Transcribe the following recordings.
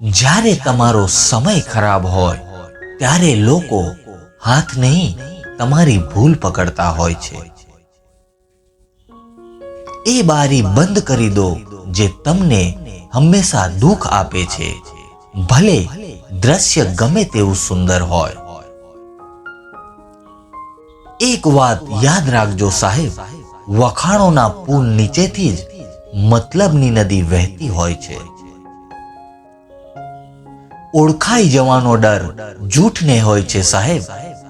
જ્યારે તમારો સમય ખરાબ હોય, ત્યારે લોકો હાથ નહીં તમારી ભૂલ પકડતા હોય છે. એ બારી બંધ કરી દો જે તમને હંમેશા દુઃખ આપે છે. ભલે દ્રશ્ય ગમે તેવું સુંદર હોય. એક વાત યાદ રાખજો સાહેબ, વખાણોના પુલ નીચેથી જ મતલબની નદી વહેતી હોય છે. ઓળખાઈ જવાનો ડર જૂઠને હોય છે સાહેબ.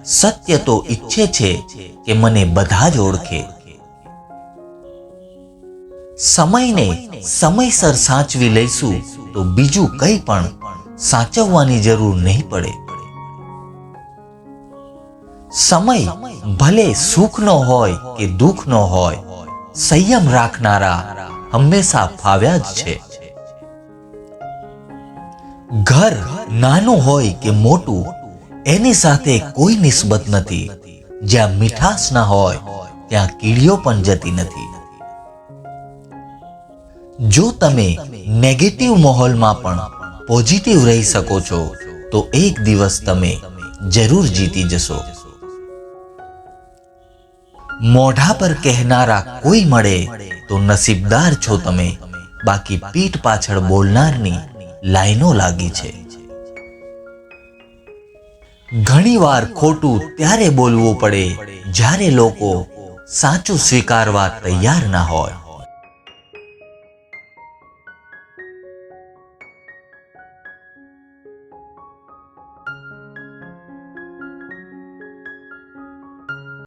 સત્ય તો ઈચ્છે છે કે મને બધા જ ઓળખે. સમયને સમયસર સાચવી લઈશું તો બીજું કંઈ પણ સાચવવાની જરૂર નહીં પડે. સમય ભલે સુખનો હોય કે દુઃખનો હોય, સંયમ રાખનારા હંમેશા ફાવ્યા જ છે. ઘર નાનું હોય કે મોટું, એની સાથે કોઈ નિસ્બત નથી. જ્યાં મીઠાશ ના હોય, ત્યાં કીડીઓ પણ જતી નથી. જો તમે નેગેટિવ માહોલમાં પણ પોઝિટિવ રહી શકો છો, તો એક દિવસ તમે જરૂર જીતી જશો. મોઢા પર કહેનારા કોઈ મળે, તો નસીબદાર છો તમે. બાકી પીઠ પાછળ બોલનારની લાઈનો લાગી છે. ઘણીવાર ખોટું ત્યારે બોલવું પડે જ્યારે લોકો સાચું સ્વીકારવા તૈયાર ના હોય.